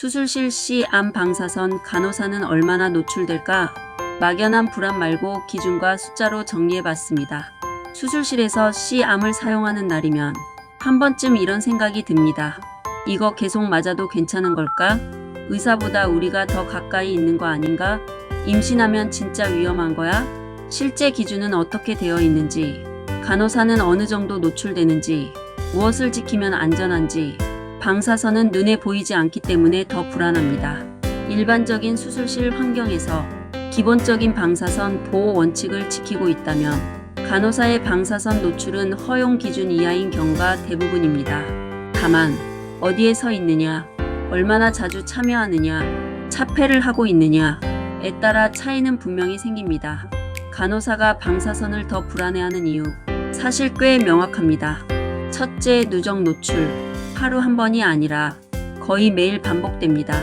수술실 시 암 방사선 간호사는 얼마나 노출될까? 막연한 불안 말고 기준과 숫자로 정리해봤습니다. 수술실에서 C암을 사용하는 날이면 한 번쯤 이런 생각이 듭니다. 이거 계속 맞아도 괜찮은 걸까? 의사보다 우리가 더 가까이 있는 거 아닌가? 임신하면 진짜 위험한 거야? 실제 기준은 어떻게 되어 있는지, 간호사는 어느 정도 노출되는지, 무엇을 지키면 안전한지, 방사선은 눈에 보이지 않기 때문에 더 불안합니다. 일반적인 수술실 환경에서 기본적인 방사선 보호 원칙을 지키고 있다면 간호사의 방사선 노출은 허용 기준 이하인 경우가 대부분입니다. 다만 어디에 서 있느냐, 얼마나 자주 참여하느냐, 차폐를 하고 있느냐에 따라 차이는 분명히 생깁니다. 간호사가 방사선을 더 불안해하는 이유 사실 꽤 명확합니다. 첫째, 누적 노출. 하루 한 번이 아니라 거의 매일 반복됩니다.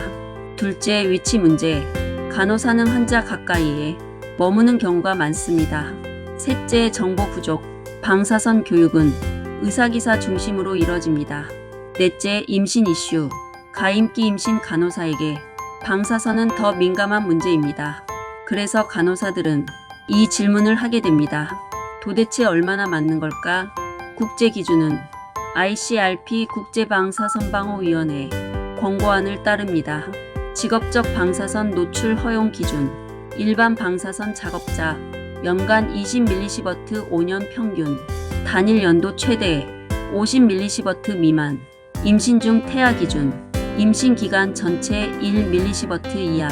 둘째, 위치 문제. 간호사는 환자 가까이에 머무는 경우가 많습니다. 셋째, 정보 부족. 방사선 교육은 의사기사 중심으로 이뤄집니다. 넷째, 임신 이슈. 가임기 임신 간호사에게 방사선은 더 민감한 문제입니다. 그래서 간호사들은 이 질문을 하게 됩니다. 도대체 얼마나 맞는 걸까? 국제 기준은 ICRP 국제방사선방호위원회 권고안을 따릅니다. 직업적 방사선 노출 허용 기준 일반 방사선 작업자 연간 20mSv 5년 평균 단일 연도 최대 50mSv 미만 임신 중 태아 기준 임신 기간 전체 1mSv 이하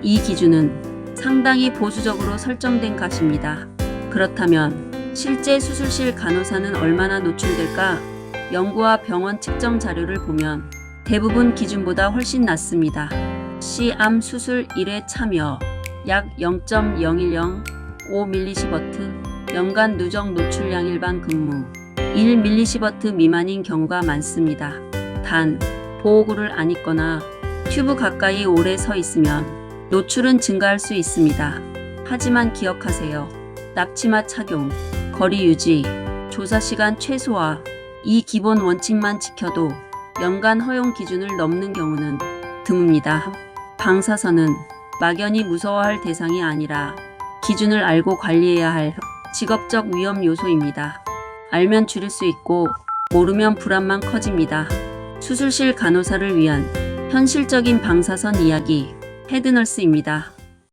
이 기준은 상당히 보수적으로 설정된 것입니다. 그렇다면 실제 수술실 간호사는 얼마나 노출될까? 연구와 병원 측정 자료를 보면 대부분 기준보다 훨씬 낮습니다. C암 수술 1회 참여 약 0.010 5mSv 연간 누적 노출량 일반 근무 1mSv 미만인 경우가 많습니다. 단 보호구를 안 입거나 튜브 가까이 오래 서 있으면 노출은 증가할 수 있습니다. 하지만 기억하세요. 납치마 착용, 거리 유지, 조사 시간 최소화 이 기본 원칙만 지켜도 연간 허용 기준을 넘는 경우는 드뭅니다. 방사선은 막연히 무서워할 대상이 아니라 기준을 알고 관리해야 할 직업적 위험 요소입니다. 알면 줄일 수 있고 모르면 불안만 커집니다. 수술실 간호사를 위한 현실적인 방사선 이야기 헤드널스입니다.